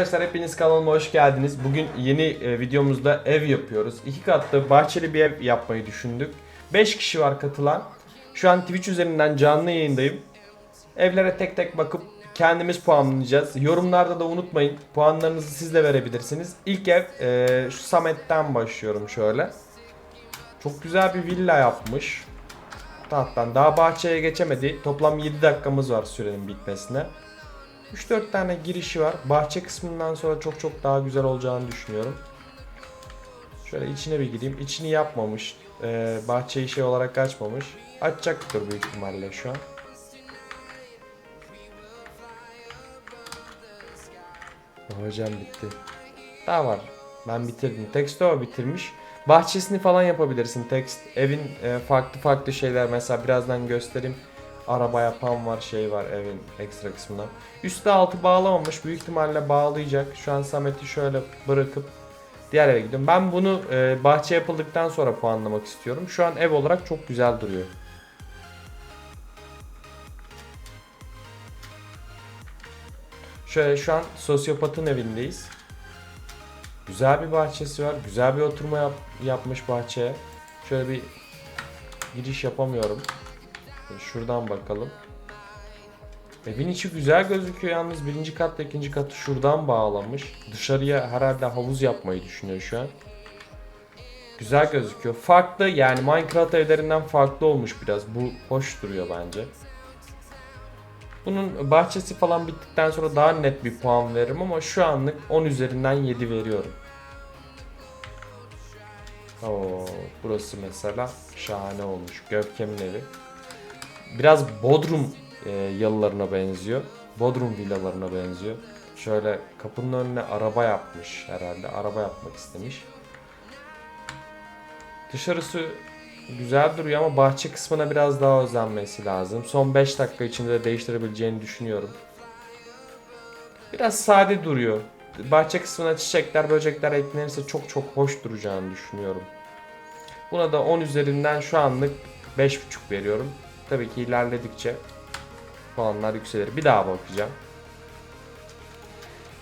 Arkadaşlar hepiniz kanalıma hoş geldiniz. Bugün yeni e, videomuzda ev yapıyoruz. İki katlı bahçeli bir ev yapmayı düşündük. 5 kişi var katılan. Şu an Twitch üzerinden canlı yayındayım. Evlere tek tek bakıp kendimiz puanlayacağız. Yorumlarda da unutmayın. Puanlarınızı siz de verebilirsiniz. İlk ev e, şu Samet'ten başlıyorum şöyle. Çok güzel bir villa yapmış. Tahttan daha bahçeye geçemedi. Toplam 7 dakikamız var sürenin bitmesine. 3-4 tane girişi var. Bahçe kısmından sonra çok çok daha güzel olacağını düşünüyorum. Şöyle içine bir gireyim. İçini yapmamış. Ee, bahçeyi şey olarak açmamış. Açacaktır büyük ihtimalle şu an. Hocam bitti. Daha var. Ben bitirdim. Tekst o bitirmiş. Bahçesini falan yapabilirsin. Tekst evin e, farklı farklı şeyler mesela birazdan göstereyim. Araba yapan var şey var evin ekstra kısmında. Üstte altı bağlamamış. Büyük ihtimalle bağlayacak. Şu an Samet'i şöyle bırakıp diğer eve gidiyorum. Ben bunu e, bahçe yapıldıktan sonra puanlamak istiyorum. Şu an ev olarak çok güzel duruyor. Şöyle şu an sosyopatın evindeyiz. Güzel bir bahçesi var. Güzel bir oturma yap- yapmış bahçeye. Şöyle bir giriş yapamıyorum. Şuradan bakalım. Evin içi güzel gözüküyor yalnız birinci katla ikinci katı şuradan bağlamış. Dışarıya herhalde havuz yapmayı düşünüyor şu an. Güzel gözüküyor. Farklı yani Minecraft evlerinden farklı olmuş biraz. Bu hoş duruyor bence. Bunun bahçesi falan bittikten sonra daha net bir puan veririm ama şu anlık 10 üzerinden 7 veriyorum. Oo, burası mesela şahane olmuş. Görkem'in evi. Biraz Bodrum e, yalılarına benziyor. Bodrum villalarına benziyor. Şöyle kapının önüne araba yapmış herhalde. Araba yapmak istemiş. Dışarısı güzel duruyor ama bahçe kısmına biraz daha özenmesi lazım. Son 5 dakika içinde de değiştirebileceğini düşünüyorum. Biraz sade duruyor. Bahçe kısmına çiçekler, böcekler eklenirse çok çok hoş duracağını düşünüyorum. Buna da 10 üzerinden şu anlık 5.5 veriyorum. Tabii ki ilerledikçe puanlar yükselir. Bir daha bakacağım.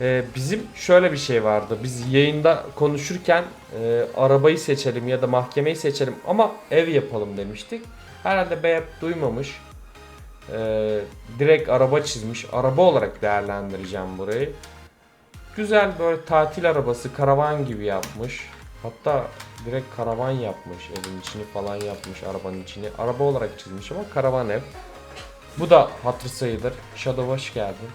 Ee, bizim şöyle bir şey vardı. Biz yayında konuşurken e, arabayı seçelim ya da mahkemeyi seçelim ama ev yapalım demiştik. Herhalde Beyap duymamış. Ee, direkt araba çizmiş. Araba olarak değerlendireceğim burayı. Güzel böyle tatil arabası karavan gibi yapmış. Hatta direkt karavan yapmış. Evin içini falan yapmış arabanın içini. Araba olarak çizmiş ama karavan ev. Bu da hatır sayılır. Shadow hoş geldin.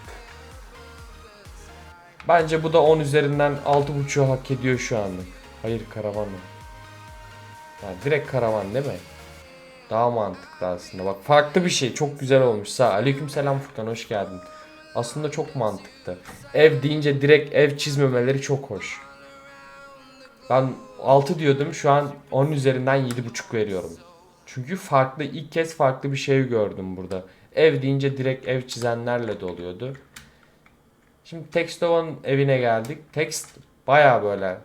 Bence bu da 10 üzerinden 6.5'u hak ediyor şu anlık. Hayır karavan mı? Yani direkt karavan değil mi? Daha mantıklı aslında. Bak farklı bir şey. Çok güzel olmuş. Sağ. Aleyküm selam Furkan hoş geldin. Aslında çok mantıklı. Ev deyince direkt ev çizmemeleri çok hoş. Ben 6 diyordum. Şu an 10 üzerinden 7.5 veriyorum. Çünkü farklı ilk kez farklı bir şey gördüm burada. Ev deyince direkt ev çizenlerle doluyordu. Şimdi Textova'nın evine geldik. Text baya böyle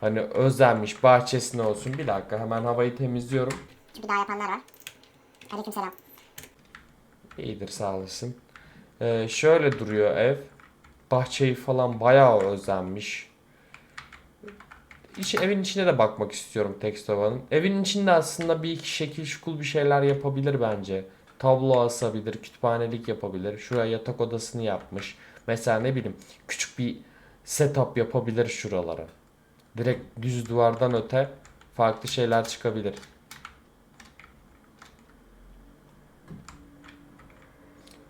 hani özenmiş bahçesine olsun. Bir dakika hemen havayı temizliyorum. Çünkü daha yapanlar var. Aleykümselam. İyidir sağ olasın. Ee, şöyle duruyor ev. Bahçeyi falan bayağı özenmiş. İç, evin içine de bakmak istiyorum Textova'nın. Evin içinde aslında bir iki şekil şukul bir şeyler yapabilir bence. Tablo asabilir, kütüphanelik yapabilir. Şuraya yatak odasını yapmış. Mesela ne bileyim küçük bir setup yapabilir şuralara. Direkt düz duvardan öte farklı şeyler çıkabilir.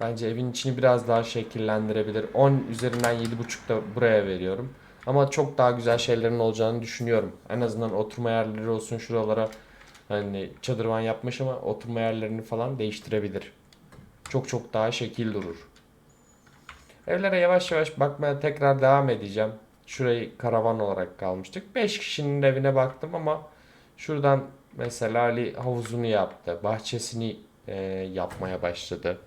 Bence evin içini biraz daha şekillendirebilir. 10 üzerinden 7.5 da buraya veriyorum. Ama çok daha güzel şeylerin olacağını düşünüyorum. En azından oturma yerleri olsun şuralara hani çadırvan yapmış ama oturma yerlerini falan değiştirebilir. Çok çok daha şekil durur. Evlere yavaş yavaş bakmaya tekrar devam edeceğim. Şurayı karavan olarak kalmıştık. 5 kişinin evine baktım ama şuradan mesela Ali havuzunu yaptı. Bahçesini e, yapmaya başladı.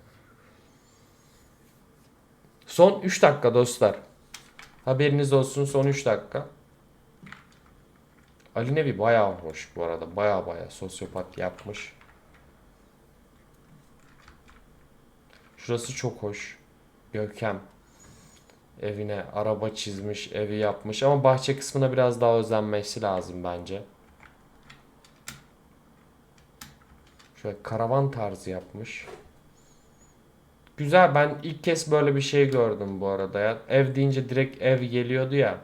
Son 3 dakika dostlar. Haberiniz olsun son 3 dakika. Ali Nevi bayağı hoş bu arada. Bayağı bayağı sosyopat yapmış. Şurası çok hoş. Görkem. Evine araba çizmiş, evi yapmış ama bahçe kısmına biraz daha özenmesi lazım bence. Şöyle karavan tarzı yapmış. Güzel ben ilk kez böyle bir şey gördüm bu arada ya. Ev deyince direkt ev geliyordu ya.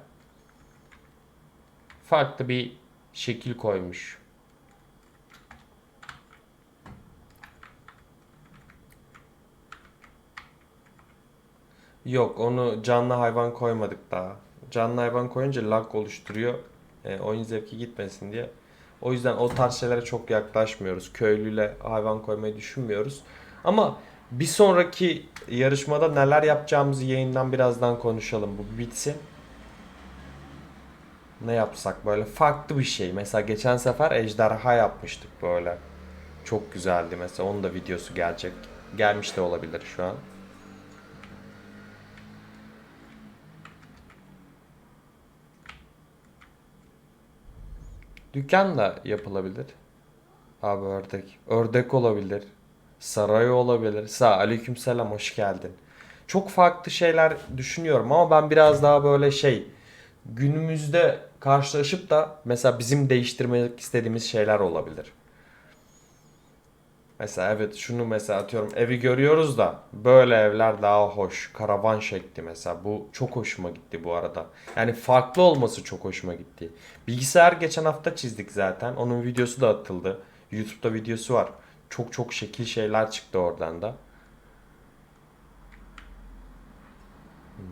Farklı bir şekil koymuş. Yok onu canlı hayvan koymadık daha. Canlı hayvan koyunca lag oluşturuyor. E, oyun zevki gitmesin diye. O yüzden o tarz şeylere çok yaklaşmıyoruz. Köylüyle hayvan koymayı düşünmüyoruz. Ama bir sonraki yarışmada neler yapacağımızı yayından birazdan konuşalım. Bu bitsin. Ne yapsak böyle farklı bir şey. Mesela geçen sefer ejderha yapmıştık böyle. Çok güzeldi mesela. Onun da videosu gelecek. Gelmiş de olabilir şu an. Dükkan da yapılabilir. Abi ördek. Ördek olabilir. Saray olabilir. Sağ aleykümselam hoş geldin. Çok farklı şeyler düşünüyorum ama ben biraz daha böyle şey günümüzde karşılaşıp da mesela bizim değiştirmek istediğimiz şeyler olabilir. Mesela evet şunu mesela atıyorum evi görüyoruz da böyle evler daha hoş. Karavan şekli mesela bu çok hoşuma gitti bu arada. Yani farklı olması çok hoşuma gitti. Bilgisayar geçen hafta çizdik zaten. Onun videosu da atıldı. YouTube'da videosu var. Çok çok şekil şeyler çıktı oradan da. Hmm.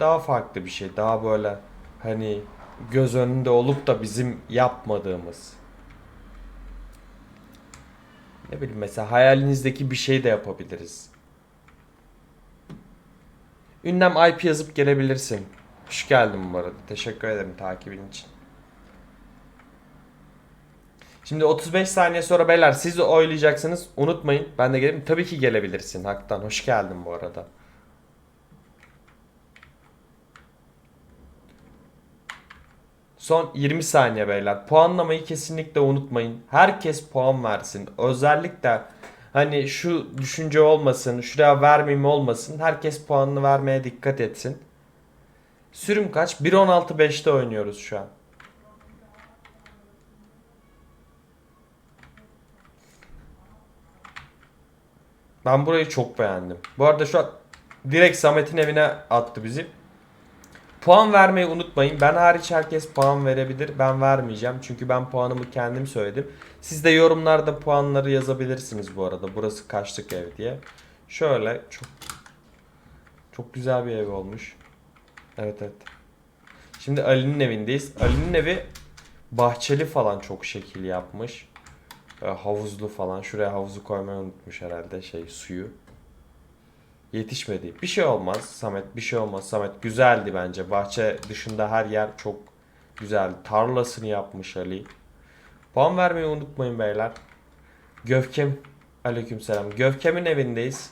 Daha farklı bir şey. Daha böyle hani göz önünde olup da bizim yapmadığımız. Ne bileyim mesela hayalinizdeki bir şey de yapabiliriz. Ünlem IP yazıp gelebilirsin. Hoş geldin bu arada. Teşekkür ederim takibin için. Şimdi 35 saniye sonra beyler siz oylayacaksınız. Unutmayın. Ben de gelirim. Tabii ki gelebilirsin. Haktan. Hoş geldin bu arada. Son 20 saniye beyler. Puanlamayı kesinlikle unutmayın. Herkes puan versin. Özellikle hani şu düşünce olmasın, şuraya vermeyeyim olmasın. Herkes puanını vermeye dikkat etsin. Sürüm kaç? 1.16.5'te oynuyoruz şu an. Ben burayı çok beğendim. Bu arada şu an direkt Samet'in evine attı bizi. Puan vermeyi unutmayın. Ben hariç herkes puan verebilir. Ben vermeyeceğim. Çünkü ben puanımı kendim söyledim. Siz de yorumlarda puanları yazabilirsiniz bu arada. Burası kaçlık ev diye. Şöyle çok çok güzel bir ev olmuş. Evet evet. Şimdi Ali'nin evindeyiz. Ali'nin evi bahçeli falan çok şekil yapmış. Böyle havuzlu falan. Şuraya havuzu koymayı unutmuş herhalde şey suyu. Yetişmedi. Bir şey olmaz Samet. Bir şey olmaz Samet. Güzeldi bence. Bahçe dışında her yer çok güzeldi. Tarlasını yapmış Ali. Puan vermeyi unutmayın beyler. Gökçem. Aleykümselam. Gökçem'in evindeyiz.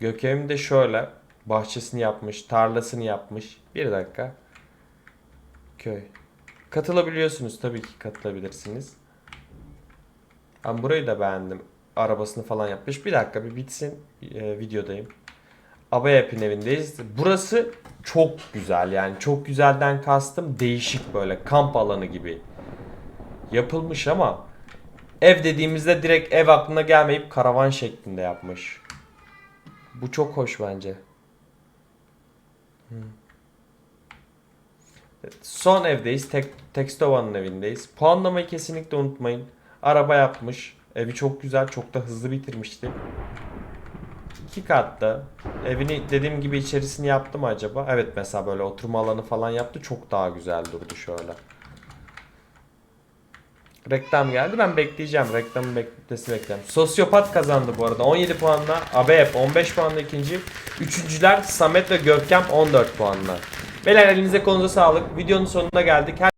Gökçem de şöyle. Bahçesini yapmış. Tarlasını yapmış. Bir dakika. Köy. Katılabiliyorsunuz. Tabii ki katılabilirsiniz. Ben burayı da beğendim. Arabasını falan yapmış. Bir dakika bir bitsin. Ee, videodayım. Abayap'in evindeyiz. Burası çok güzel yani çok güzelden kastım değişik böyle kamp alanı gibi yapılmış ama ev dediğimizde direkt ev aklına gelmeyip karavan şeklinde yapmış. Bu çok hoş bence. Hmm. Evet, Son evdeyiz. Tek, Textova'nın evindeyiz. Puanlamayı kesinlikle unutmayın. Araba yapmış. Evi çok güzel. Çok da hızlı bitirmişti. İki katta. Evini dediğim gibi içerisini yaptı mı acaba? Evet mesela böyle oturma alanı falan yaptı. Çok daha güzel durdu şöyle. Reklam geldi. Ben bekleyeceğim. Reklamın bekletmesi bekleyeceğim. Sosyopat kazandı bu arada. 17 puanla. ABF 15 puanla ikinci. Üçüncüler Samet ve Gökkem 14 puanla. Beyler elinize kolunuza sağlık. Videonun sonuna geldik. Her